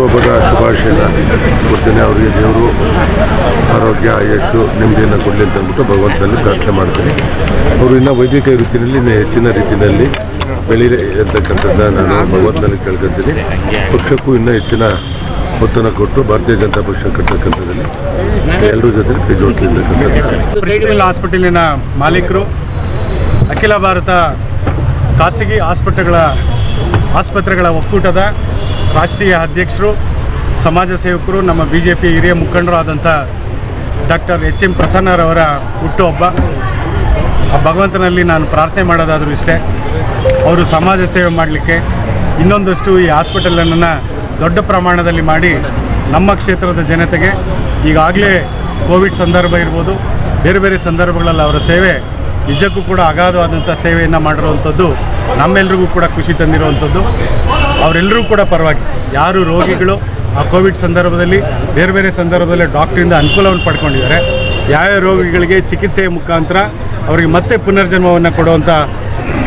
ಹುಟ್ಟುಹಬ್ಬದ ಶುಭಾಶಯನ ಕೊಡ್ತೇನೆ ಅವರಿಗೆ, ದೇವರು ಆರೋಗ್ಯ ಆಯಸ್ಸು ನೆಮ್ಮದಿಯನ್ನು ಕೊಡಲಿ ಅಂತ ಅಂದ್ಬಿಟ್ಟು ಭಗವಂತನಲ್ಲಿ ಪ್ರಾರ್ಥನೆ ಮಾಡ್ತೀನಿ. ಅವರು ಇನ್ನೂ ವೈದ್ಯಕೀಯ ರೀತಿಯಲ್ಲಿ ಇನ್ನೂ ಹೆಚ್ಚಿನ ರೀತಿಯಲ್ಲಿ ಬೆಳೀಲಿ ಅಂತಕ್ಕಂಥದ್ದು ನಾನು ಭಗವಂತನಲ್ಲಿ ಕೇಳ್ಕೊತೀನಿ ಪಕ್ಷಕ್ಕೂ ಇನ್ನೂ ಹೆಚ್ಚಿನ ಒತ್ತನ್ನು ಕೊಟ್ಟು ಭಾರತೀಯ ಜನತಾ ಪಕ್ಷ ಕಟ್ಟತಕ್ಕಂಥದ್ದಲ್ಲಿ ಎಲ್ಲರ ಜೊತೆ ಕೈ ಜೋಡಿಸಲಿ ಅಂತಕ್ಕಂಥದ್ದು. ಪ್ರೆಸಿಡೆಂಟ್ ಹಾಸ್ಪಿಟಲಿನ ಮಾಲೀಕರು, ಅಖಿಲ ಭಾರತ ಖಾಸಗಿ ಆಸ್ಪತ್ರೆಗಳ ಆಸ್ಪತ್ರೆಗಳ ಒಕ್ಕೂಟದ ರಾಷ್ಟ್ರೀಯ ಅಧ್ಯಕ್ಷರು, ಸಮಾಜ ಸೇವಕರು, ನಮ್ಮ ಬಿ ಜೆ ಪಿ ಹಿರಿಯ ಮುಖಂಡರು ಆದಂಥ ಡಾಕ್ಟರ್ ಎಚ್ ಎಂ ಪ್ರಸನ್ನರವರ ಹುಟ್ಟುಹಬ್ಬ. ಆ ಭಗವಂತನಲ್ಲಿ ನಾನು ಪ್ರಾರ್ಥನೆ ಮಾಡೋದಾದರೂ ಇಷ್ಟೇ, ಅವರು ಸಮಾಜ ಸೇವೆ ಮಾಡಲಿಕ್ಕೆ ಇನ್ನೊಂದಷ್ಟು ಈ ಹಾಸ್ಪಿಟಲನ್ನು ದೊಡ್ಡ ಪ್ರಮಾಣದಲ್ಲಿ ಮಾಡಿ ನಮ್ಮ ಕ್ಷೇತ್ರದ ಜನತೆಗೆ ಈಗಾಗಲೇ ಕೋವಿಡ್ ಸಂದರ್ಭ ಇರ್ಬೋದು, ಬೇರೆ ಬೇರೆ ಸಂದರ್ಭಗಳಲ್ಲಿ ಅವರ ಸೇವೆ ನಿಜಕ್ಕೂ ಕೂಡ ಅಗಾಧವಾದಂಥ ಸೇವೆಯನ್ನು ಮಾಡಿರುವಂಥದ್ದು ನಮ್ಮೆಲ್ರಿಗೂ ಕೂಡ ಖುಷಿ ತಂದಿರುವಂಥದ್ದು. ಅವರೆಲ್ಲರೂ ಕೂಡ ಪರವಾಗಿ, ಯಾರು ರೋಗಿಗಳು ಆ ಕೋವಿಡ್ ಸಂದರ್ಭದಲ್ಲಿ, ಬೇರೆ ಬೇರೆ ಸಂದರ್ಭದಲ್ಲಿ ಡಾಕ್ಟ್ರಿಂದ ಅನುಕೂಲವನ್ನು ಪಡ್ಕೊಂಡಿದ್ದಾರೆ. ಯಾವ ರೋಗಿಗಳಿಗೆ ಚಿಕಿತ್ಸೆಯ ಮುಖಾಂತರ ಅವರಿಗೆ ಮತ್ತೆ ಪುನರ್ಜನ್ಮವನ್ನು ಕೊಡುವಂಥ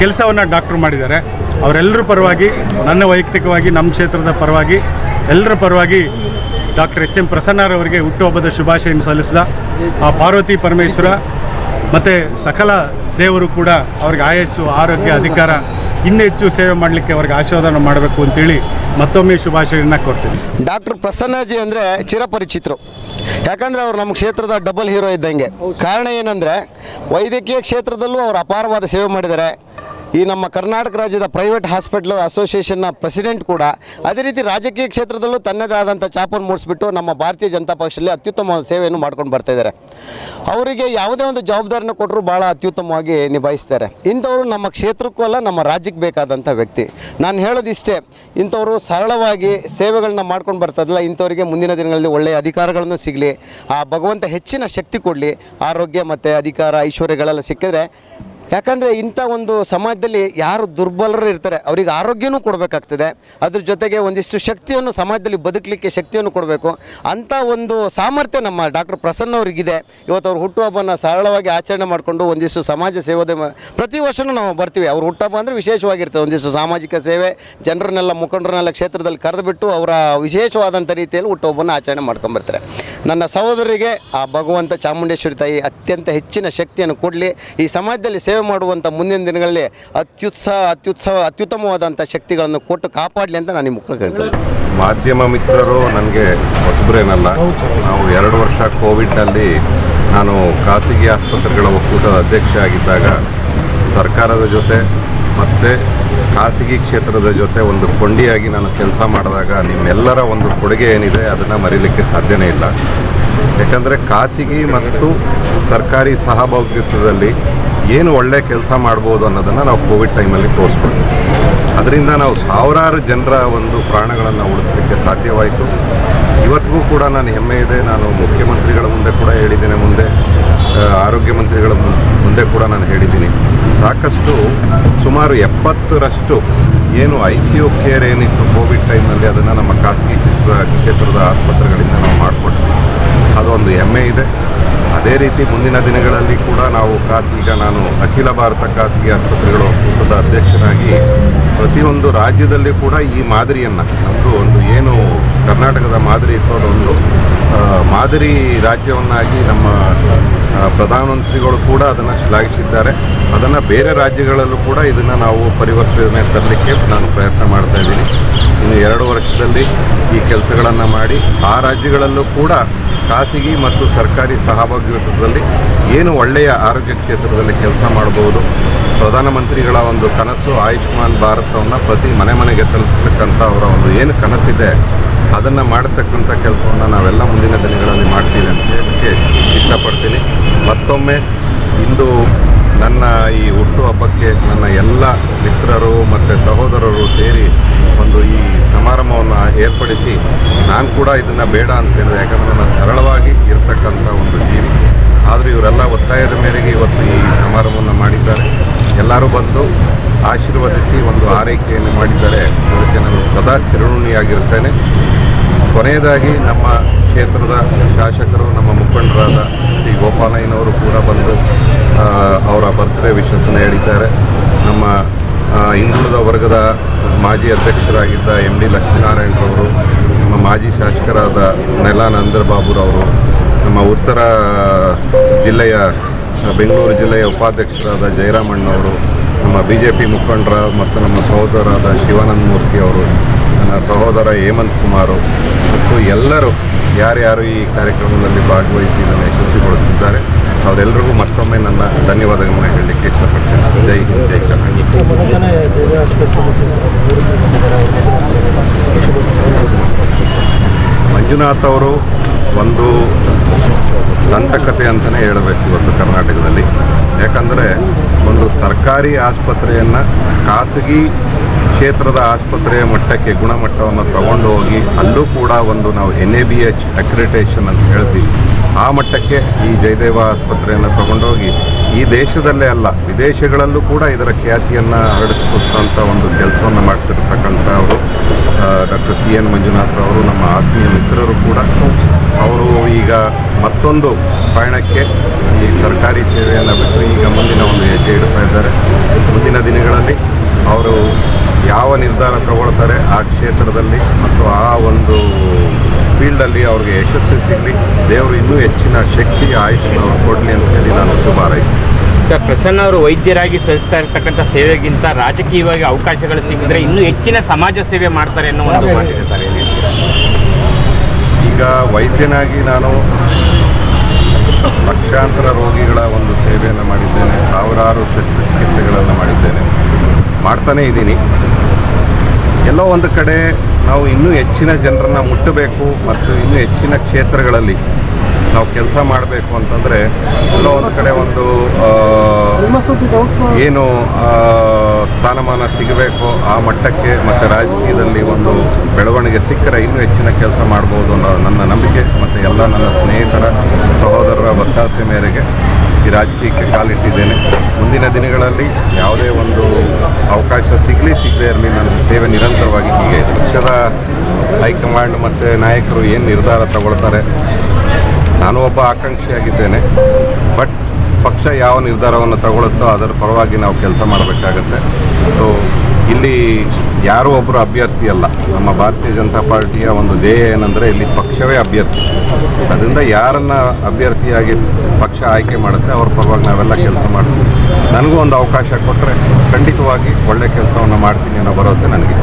ಕೆಲಸವನ್ನು ಡಾಕ್ಟ್ರು ಮಾಡಿದ್ದಾರೆ. ಅವರೆಲ್ಲರೂ ಪರವಾಗಿ, ನನ್ನ ವೈಯಕ್ತಿಕವಾಗಿ, ನಮ್ಮ ಕ್ಷೇತ್ರದ ಪರವಾಗಿ, ಎಲ್ಲರ ಪರವಾಗಿ ಡಾಕ್ಟರ್ ಎಚ್ ಎಂ ಪ್ರಸನ್ನರವರಿಗೆ ಹುಟ್ಟುಹಬ್ಬದ ಶುಭಾಶಯನ್ನು ಸಲ್ಲಿಸಿದ ಆ ಪಾರ್ವತಿ ಪರಮೇಶ್ವರ ಮತ್ತು ಸಕಲ ದೇವರು ಕೂಡ ಅವ್ರಿಗೆ ಆಯಸ್ಸು, ಆರೋಗ್ಯ, ಅಧಿಕಾರ ಇನ್ನೂ ಹೆಚ್ಚು ಸೇವೆ ಮಾಡಲಿಕ್ಕೆ ಅವ್ರಿಗೆ ಆಶೀರ್ವಾದ ಮಾಡಬೇಕು ಅಂತೇಳಿ ಮತ್ತೊಮ್ಮೆ ಶುಭಾಶಯನ ಕೊಡ್ತೀನಿ ಡಾಕ್ಟರ್ ಪ್ರಸನ್ನಜಿ ಅಂದರೆ ಚಿರಪರಿಚಿತರು. ಯಾಕಂದರೆ ಅವರು ನಮ್ಮ ಕ್ಷೇತ್ರದ ಡಬಲ್ ಹೀರೋ ಇದ್ದಂಗೆ. ಕಾರಣ ಏನಂದರೆ ವೈದ್ಯಕೀಯ ಕ್ಷೇತ್ರದಲ್ಲೂ ಅವರು ಅಪಾರವಾದ ಸೇವೆ ಮಾಡಿದ್ದಾರೆ. ಈ ನಮ್ಮ ಕರ್ನಾಟಕ ರಾಜ್ಯದ ಪ್ರೈವೇಟ್ ಹಾಸ್ಪಿಟ್ಲು ಅಸೋಸಿಯೇಷನ್ನ ಪ್ರೆಸಿಡೆಂಟ್ ಕೂಡ ಅದೇ ರೀತಿ ರಾಜಕೀಯ ಕ್ಷೇತ್ರದಲ್ಲೂ ತನ್ನದೇ ಆದಂಥ ಚಾಪನ್ನು ಮೂಡಿಸ್ಬಿಟ್ಟು ನಮ್ಮ ಭಾರತೀಯ ಜನತಾ ಪಕ್ಷದಲ್ಲಿ ಅತ್ಯುತ್ತಮ ಸೇವೆಯನ್ನು ಮಾಡ್ಕೊಂಡು ಬರ್ತಾ ಇದ್ದಾರೆ. ಅವರಿಗೆ ಯಾವುದೇ ಒಂದು ಜವಾಬ್ದಾರಿನ ಕೊಟ್ಟರು ಭಾಳ ಅತ್ಯುತ್ತಮವಾಗಿ ನಿಭಾಯಿಸ್ತಾರೆ. ಇಂಥವರು ನಮ್ಮ ಕ್ಷೇತ್ರಕ್ಕೂ ಅಲ್ಲ, ನಮ್ಮ ರಾಜ್ಯಕ್ಕೆ ಬೇಕಾದಂಥ ವ್ಯಕ್ತಿ. ನಾನು ಹೇಳೋದಿಷ್ಟೇ, ಇಂಥವರು ಸರಳವಾಗಿ ಸೇವೆಗಳನ್ನ ಮಾಡ್ಕೊಂಡು ಬರ್ತದಲ್ಲ ಇಂಥವರಿಗೆ ಮುಂದಿನ ದಿನಗಳಲ್ಲಿ ಒಳ್ಳೆಯ ಅಧಿಕಾರಗಳನ್ನು ಸಿಗಲಿ, ಆ ಭಗವಂತ ಹೆಚ್ಚಿನ ಶಕ್ತಿ ಕೊಡಲಿ, ಆರೋಗ್ಯ ಮತ್ತು ಅಧಿಕಾರ, ಐಶ್ವರ್ಯಗಳೆಲ್ಲ ಸಿಕ್ಕಿದ್ರೆ ಯಾಕಂದರೆ ಇಂಥ ಒಂದು ಸಮಾಜದಲ್ಲಿ ಯಾರು ದುರ್ಬಲರು ಇರ್ತಾರೆ, ಅವರಿಗೆ ಆರೋಗ್ಯನೂ ಕೊಡಬೇಕಾಗ್ತದೆ. ಅದ್ರ ಜೊತೆಗೆ ಒಂದಿಷ್ಟು ಶಕ್ತಿಯನ್ನು ಸಮಾಜದಲ್ಲಿ ಬದುಕಲಿಕ್ಕೆ ಶಕ್ತಿಯನ್ನು ಕೊಡಬೇಕು. ಅಂಥ ಒಂದು ಸಾಮರ್ಥ್ಯ ನಮ್ಮ ಡಾಕ್ಟರ್ ಪ್ರಸನ್ನ ಅವರಿಗಿದೆ. ಇವತ್ತು ಅವ್ರ ಹುಟ್ಟುಹಬ್ಬನ ಸರಳವಾಗಿ ಆಚರಣೆ ಮಾಡಿಕೊಂಡು ಒಂದಿಷ್ಟು ಸಮಾಜ ಸೇವೆ ಪ್ರತಿ ವರ್ಷನೂ ನಾವು ಬರ್ತೀವಿ. ಅವ್ರ ಹುಟ್ಟುಹಬ್ಬ ಅಂದರೆ ವಿಶೇಷವಾಗಿರ್ತದೆ. ಒಂದಿಷ್ಟು ಸಾಮಾಜಿಕ ಸೇವೆ, ಜನರನ್ನೆಲ್ಲ, ಮುಖಂಡರನ್ನೆಲ್ಲ ಕ್ಷೇತ್ರದಲ್ಲಿ ಕರೆದುಬಿಟ್ಟು ಅವರ ವಿಶೇಷವಾದಂಥ ರೀತಿಯಲ್ಲಿ ಹುಟ್ಟುಹಬ್ಬನ ಆಚರಣೆ ಮಾಡ್ಕೊಂಬರ್ತಾರೆ ನನ್ನ ಸಹೋದರಿಗೆ ಆ ಭಗವಂತ ಚಾಮುಂಡೇಶ್ವರಿ ತಾಯಿ ಅತ್ಯಂತ ಹೆಚ್ಚಿನ ಶಕ್ತಿಯನ್ನು ಕೊಡಲಿ. ಈ ಸಮಾಜದಲ್ಲಿ ಮಾಡುವಂಥ ಮುಂದಿನ ದಿನಗಳಲ್ಲಿ ಅತ್ಯುತ್ಸಾಹ ಅತ್ಯುತ್ಸವ ಅತ್ಯುತ್ತಮವಾದಂಥ ಶಕ್ತಿಗಳನ್ನು ಕೊಟ್ಟು ಕಾಪಾಡಲಿ ಅಂತ ನಾನು ನಿಮ್ಮ ಕೇಳ್ತೀನಿ ಮಾಧ್ಯಮ ಮಿತ್ರರು ನನಗೆ ಹೊಸಬ್ರೇನಲ್ಲ. ನಾವು ಎರಡು ವರ್ಷ ಕೋವಿಡ್ನಲ್ಲಿ ನಾನು ಖಾಸಗಿ ಆಸ್ಪತ್ರೆಗಳ ಒಕ್ಕೂಟದ ಅಧ್ಯಕ್ಷ ಆಗಿದ್ದಾಗ ಸರ್ಕಾರದ ಜೊತೆ ಮತ್ತು ಖಾಸಗಿ ಕ್ಷೇತ್ರದ ಜೊತೆ ಒಂದು ಕೊಂಡಿಯಾಗಿ ನಾನು ಕೆಲಸ ಮಾಡಿದಾಗ ನಿಮ್ಮೆಲ್ಲರ ಒಂದು ಕೊಡುಗೆ ಏನಿದೆ ಅದನ್ನು ಮರೀಲಿಕ್ಕೆ ಸಾಧ್ಯನೇ ಇಲ್ಲ. ಯಾಕಂದರೆ ಖಾಸಗಿ ಮತ್ತು ಸರ್ಕಾರಿ ಸಹಭಾಗಿತ್ವದಲ್ಲಿ ಏನು ಒಳ್ಳೆ ಕೆಲಸ ಮಾಡ್ಬೋದು ಅನ್ನೋದನ್ನು ನಾವು ಕೋವಿಡ್ ಟೈಮಲ್ಲಿ ತೋರಿಸ್ಬೋದು. ಅದರಿಂದ ನಾವು ಸಾವಿರಾರು ಜನರ ಒಂದು ಪ್ರಾಣಗಳನ್ನು ಉಳಿಸಲಿಕ್ಕೆ ಸಾಧ್ಯವಾಯಿತು. ಇವತ್ತಿಗೂ ಕೂಡ ನಾನು ಹೆಮ್ಮೆ ಇದೆ. ನಾನು ಮುಖ್ಯಮಂತ್ರಿಗಳ ಮುಂದೆ ಕೂಡ ಹೇಳಿದ್ದೇನೆ. ಮುಂದೆ ಆರೋಗ್ಯ ಮಂತ್ರಿಗಳ ಮುಂದೆ ಕೂಡ ನಾನು ಹೇಳಿದ್ದೀನಿ. ಸಾಕಷ್ಟು, ಸುಮಾರು ಎಪ್ಪತ್ತರಷ್ಟು ಏನು ಐ ಸಿ ಯು ಕೇರ್ ಏನಿತ್ತು ಕೋವಿಡ್ ಟೈಮಲ್ಲಿ ಅದನ್ನು ನಮ್ಮ ಖಾಸಗಿ ಕ್ಷೇತ್ರ, ಕ್ಷೇತ್ರದ ಆಸ್ಪತ್ರೆಗಳಿಂದ ನಾವು ಮಾಡಿಕೊಟ್ಟಿದ್ದೀವಿ ಅದೊಂದು ಹೆಮ್ಮೆ ಇದೆ. ಅದೇ ರೀತಿ ಮುಂದಿನ ದಿನಗಳಲ್ಲಿ ಕೂಡ ನಾವು ಖಾಸ್ ಈಗ ನಾನು ಅಖಿಲ ಭಾರತ ಖಾಸಗಿ ಆಸ್ಪತ್ರೆಗಳ ಒಕ್ಕೂಟದ ಅಧ್ಯಕ್ಷನಾಗಿ ಪ್ರತಿಯೊಂದು ರಾಜ್ಯದಲ್ಲಿ ಕೂಡ ಈ ಮಾದರಿಯನ್ನು ನಮ್ಮದು ಒಂದು ಏನು ಕರ್ನಾಟಕದ ಮಾದರಿ ಇತ್ತು ಅದೊಂದು ಮಾದರಿ ರಾಜ್ಯವನ್ನಾಗಿ ನಮ್ಮ ಪ್ರಧಾನಮಂತ್ರಿಗಳು ಕೂಡ ಅದನ್ನು ಶ್ಲಾಘಿಸಿದ್ದಾರೆ. ಅದನ್ನು ಬೇರೆ ರಾಜ್ಯಗಳಲ್ಲೂ ಕೂಡ ಇದನ್ನು ನಾವು ಪರಿವರ್ತನೆ ತರಲಿಕ್ಕೆ ನಾನು ಪ್ರಯತ್ನ ಮಾಡ್ತಾ ಇದ್ದೀನಿ. ಇನ್ನು ಎರಡು ವರ್ಷದಲ್ಲಿ ಈ ಕೆಲಸಗಳನ್ನು ಮಾಡಿ ಆ ರಾಜ್ಯಗಳಲ್ಲೂ ಕೂಡ ಖಾಸಗಿ ಮತ್ತು ಸರ್ಕಾರಿ ಸಹಭಾಗಿತ್ವದಲ್ಲಿ ಏನು ಒಳ್ಳೆಯ ಆರೋಗ್ಯ ಕ್ಷೇತ್ರದಲ್ಲಿ ಕೆಲಸ ಮಾಡಬಹುದು ಪ್ರಧಾನಮಂತ್ರಿಗಳ ಒಂದು ಕನಸು, ಆಯುಷ್ಮಾನ್ ಭಾರತವನ್ನು ಪ್ರತಿ ಮನೆ ಮನೆಗೆ ತಲುಪಿಸ್ತಕ್ಕಂಥ ಅವರ ಒಂದು ಏನು ಕನಸಿದೆ ಅದನ್ನು ಮಾಡತಕ್ಕಂಥ ಕೆಲಸವನ್ನು ನಾವೆಲ್ಲ ಮುಂದಿನ ದಿನಗಳಲ್ಲಿ ಮಾಡ್ತೀವಿ ಅಂತ ಹೇಳಕ್ಕೆ ಇಷ್ಟಪಡ್ತೀನಿ. ಮತ್ತೊಮ್ಮೆ ಇಂದು ನನ್ನ ಈ ಹುಟ್ಟುಹಬ್ಬಕ್ಕೆ ನನ್ನ ಎಲ್ಲ ಮಿತ್ರರು ಮತ್ತು ಸಹೋದರರು ಸೇರಿ ಒಂದು ಈ ಸಮಾರಂಭವನ್ನು ಏರ್ಪಡಿಸಿ ನಾನು ಕೂಡ ಇದನ್ನು ಬೇಡ ಅಂತ ಹೇಳಿದೆ. ಯಾಕಂದರೆ ನಾನು ಸರಳವಾಗಿ ಇರತಕ್ಕಂಥ ಒಂದು ಜೀವಿ. ಆದರೂ ಇವರೆಲ್ಲ ಒತ್ತಾಯದ ಮೇರೆಗೆ ಇವತ್ತು ಈ ಸಮಾರಂಭವನ್ನು ಮಾಡಿದ್ದಾರೆ. ಎಲ್ಲರೂ ಬಂದು ಆಶೀರ್ವದಿಸಿ ಒಂದು ಆರೈಕೆಯನ್ನು ಮಾಡಿದ್ದಾರೆ. ಅದಕ್ಕೆ ನಾನು ಸದಾ ಚಿರಋಣಿಯಾಗಿರ್ತೇನೆ. ಕೊನೆಯದಾಗಿ ನಮ್ಮ ಕ್ಷೇತ್ರದ ಶಾಸಕರು, ನಮ್ಮ ಮುಖಂಡರಾದ ಶ್ರೀ ಗೋಪಾಲಯ್ಯನವರು ಕೂಡ ಬಂದು ಅವರ ಬರ್ತ್ಡೇ ವಿಶ್ವಾಸನ ಹೇಳಿದ್ದಾರೆ. ನಮ್ಮ ಹಿಂದುಳಿದ ವರ್ಗದ ಮಾಜಿ ಅಧ್ಯಕ್ಷರಾಗಿದ್ದ ಎಂ ಡಿ ಲಕ್ಷ್ಮೀನಾರಾಯಣರವರು ನಮ್ಮ ಮಾಜಿ ಶಾಸಕರಾದ ನೆಲಾನಂದ್ರ ಬಾಬುರವರು ನಮ್ಮ ಉತ್ತರ ಜಿಲ್ಲೆಯ, ಬೆಂಗಳೂರು ಜಿಲ್ಲೆಯ ಉಪಾಧ್ಯಕ್ಷರಾದ ಜಯರಾಮಣ್ಣವರು, ನಮ್ಮ ಬಿ ಜೆ ಪಿ ಮುಖಂಡರ ಮತ್ತು ನಮ್ಮ ಸಹೋದರರಾದ ಶಿವಾನಂದ ಮೂರ್ತಿ ಅವರು ನನ್ನ ಸಹೋದರ ಹೇಮಂತ್ ಕುಮಾರು ಮತ್ತು ಎಲ್ಲರೂ ಯಾರ್ಯಾರು ಈ ಕಾರ್ಯಕ್ರಮದಲ್ಲಿ ಭಾಗವಹಿಸಿ ಇದನ್ನು ಯಶಸ್ವಿಗೊಳಿಸಿದ್ದಾರೆ ಅವರೆಲ್ಲರಿಗೂ ಮತ್ತೊಮ್ಮೆ ನನ್ನ ಧನ್ಯವಾದಗಳನ್ನು ಹೇಳಲಿಕ್ಕೆ ಇಷ್ಟಪಡ್ತೇನೆ. ಜೈ ಹಿಂದ್, ಜೈ ಮಂಜುನಾಥ್ ಅವರು ಒಂದು ದಂತಕತೆ ಅಂತಲೇ ಹೇಳಬೇಕು ಇವತ್ತು ಕರ್ನಾಟಕದಲ್ಲಿ. ಯಾಕಂದರೆ ಒಂದು ಸರ್ಕಾರಿ ಆಸ್ಪತ್ರೆಯನ್ನು ಖಾಸಗಿ ಕ್ಷೇತ್ರದ ಆಸ್ಪತ್ರೆಯ ಮಟ್ಟಕ್ಕೆ ಗುಣಮಟ್ಟವನ್ನು ತಗೊಂಡು ಹೋಗಿ ಅಲ್ಲೂ ಕೂಡ ಒಂದು ನಾವು N A B H accreditation ಅಂತ ಹೇಳ್ತೀವಿ. ಆ ಮಟ್ಟಕ್ಕೆ ಈ ಜಯದೇವ ಆಸ್ಪತ್ರೆಯನ್ನು ತಗೊಂಡೋಗಿ ಈ ದೇಶದಲ್ಲೇ ಅಲ್ಲ, ವಿದೇಶಗಳಲ್ಲೂ ಕೂಡ ಇದರ ಖ್ಯಾತಿಯನ್ನು ಹರಡಿಸ್ಕೊಟ್ಟಂಥ ಒಂದು ಕೆಲಸವನ್ನು ಮಾಡ್ತಿರ್ತಕ್ಕಂಥವರು ಡಾಕ್ಟರ್ ಸಿ ಎನ್ ಮಂಜುನಾಥ್ ಅವರು, ನಮ್ಮ ಆತ್ಮೀಯ ಮಿತ್ರರು ಕೂಡ. ಅವರು ಈಗ ಮತ್ತೊಂದು ಪಯಣಕ್ಕೆ ಈ ಸರ್ಕಾರಿ ಸೇವೆಯನ್ನು ಬಿಟ್ಟು ಈಗ ಮುಂದಿನ ಒಂದು ಹೆಜ್ಜೆ ಇಡ್ತಾ ಇದ್ದಾರೆ. ಮುಂದಿನ ದಿನಗಳಲ್ಲಿ ಅವರು ಯಾವ ನಿರ್ಧಾರ ತಗೊಳ್ತಾರೆ ಆ ಕ್ಷೇತ್ರದಲ್ಲಿ ಮತ್ತು ಆ ಒಂದು ಫೀಲ್ಡಲ್ಲಿ ಅವ್ರಿಗೆ ಯಶಸ್ಸು ಸಿಗಲಿ. ದೇವರು ಇನ್ನೂ ಹೆಚ್ಚಿನ ಶಕ್ತಿ ಆಯುಷನ್ನು ಅವ್ರು ಕೊಡಲಿ ಅಂತ ಹೇಳಿ ನಾನು ಶುಭ ಹಾರೈಸ್ತೀನಿ ಸರ್ ಪ್ರಸನ್ನ ಅವರು ವೈದ್ಯರಾಗಿ ಸಲ್ಲಿಸ್ತಾ ಇರ್ತಕ್ಕಂಥ ಸೇವೆಗಿಂತ ರಾಜಕೀಯವಾಗಿ ಅವಕಾಶಗಳು ಸಿಗಿದ್ರೆ ಇನ್ನೂ ಹೆಚ್ಚಿನ ಸಮಾಜ ಸೇವೆ ಮಾಡ್ತಾರೆ ಅನ್ನೋ ಒಂದು ಈಗ ವೈದ್ಯನಾಗಿ ನಾನು ಲಕ್ಷಾಂತರ ರೋಗಿಗಳ ಒಂದು ಸೇವೆಯನ್ನು ಮಾಡಿದ್ದೇನೆ ಸಾವಿರಾರು ಶಸ್ತ್ರಚಿಕಿತ್ಸೆಗಳನ್ನು ಮಾಡಿದ್ದೇನೆ. ಮಾಡ್ತಾನೇ ಇದ್ದೀನಿ. ಎಲ್ಲೋ ಒಂದು ಕಡೆ ನಾವು ಇನ್ನೂ ಹೆಚ್ಚಿನ ಜನರನ್ನು ಮುಟ್ಟಬೇಕು ಮತ್ತು ಇನ್ನೂ ಹೆಚ್ಚಿನ ಕ್ಷೇತ್ರಗಳಲ್ಲಿ ನಾವು ಕೆಲಸ ಮಾಡಬೇಕು ಅಂತಂದರೆ ಎಲ್ಲೋ ಒಂದು ಕಡೆ ಒಂದು ಏನು ಸ್ಥಾನಮಾನ ಸಿಗಬೇಕು ಆ ಮಟ್ಟಕ್ಕೆ ಮತ್ತು ರಾಜಕೀಯದಲ್ಲಿ ಒಂದು ಬೆಳವಣಿಗೆ ಸಿಕ್ಕರೆ ಇನ್ನೂ ಹೆಚ್ಚಿನ ಕೆಲಸ ಮಾಡ್ಬೋದು ಅನ್ನೋ ನನ್ನ ನಂಬಿಕೆ ಮತ್ತು ಎಲ್ಲ ನನ್ನ ಸ್ನೇಹಿತರ, ಸಹೋದರರ ಒತ್ತಾಸೆ ಮೇರೆಗೆ. ಈ ರಾಜಕೀಯಕ್ಕೆ ಕಾಲಿಟ್ಟಿದ್ದೇನೆ ಮುಂದಿನ ದಿನಗಳಲ್ಲಿ ಯಾವುದೇ ಒಂದು ಅವಕಾಶ ಸಿಗಲಿ ಸಿಗದೇ ಇರಲಿ ನನ್ನ ಸೇವೆ ನಿರಂತರವಾಗಿ ಹೀಗೆ ಪಕ್ಷದ ಹೈಕಮಾಂಡ್ ಮತ್ತು ನಾಯಕರು ಏನು ನಿರ್ಧಾರ ತಗೊಳ್ತಾರೆ? ನಾನು ಒಬ್ಬ ಆಕಾಂಕ್ಷಿಯಾಗಿದ್ದೇನೆ. ಬಟ್ ಪಕ್ಷ ಯಾವ ನಿರ್ಧಾರವನ್ನು ತಗೊಳುತ್ತೋ ಅದರ ಪರವಾಗಿ ನಾವು ಕೆಲಸ ಮಾಡಬೇಕಾಗತ್ತೆ. ಸೊ ಇಲ್ಲಿ ಯಾರೂ ಒಬ್ಬರು ಅಭ್ಯರ್ಥಿ ಅಲ್ಲ. ನಮ್ಮ ಭಾರತೀಯ ಜನತಾ ಪಾರ್ಟಿಯ ಒಂದು ಧ್ಯೇಯ ಏನಂದರೆ ಇಲ್ಲಿ ಪಕ್ಷವೇ ಅಭ್ಯರ್ಥಿ. ಅದರಿಂದ ಯಾರನ್ನು ಅಭ್ಯರ್ಥಿಯಾಗಿ ಪಕ್ಷ ಆಯ್ಕೆ ಮಾಡುತ್ತೆ, ಅವ್ರ ಪರವಾಗಿ ನಾವೆಲ್ಲ ಕೆಲಸ ಮಾಡ್ತೀವಿ. ನನಗೂ ಒಂದು ಅವಕಾಶ ಕೊಟ್ಟರೆ ಖಂಡಿತವಾಗಿ ಒಳ್ಳೆಯ ಕೆಲಸವನ್ನು ಮಾಡ್ತೀನಿ ಅನ್ನೋ ಭರವಸೆ ನನಗೆ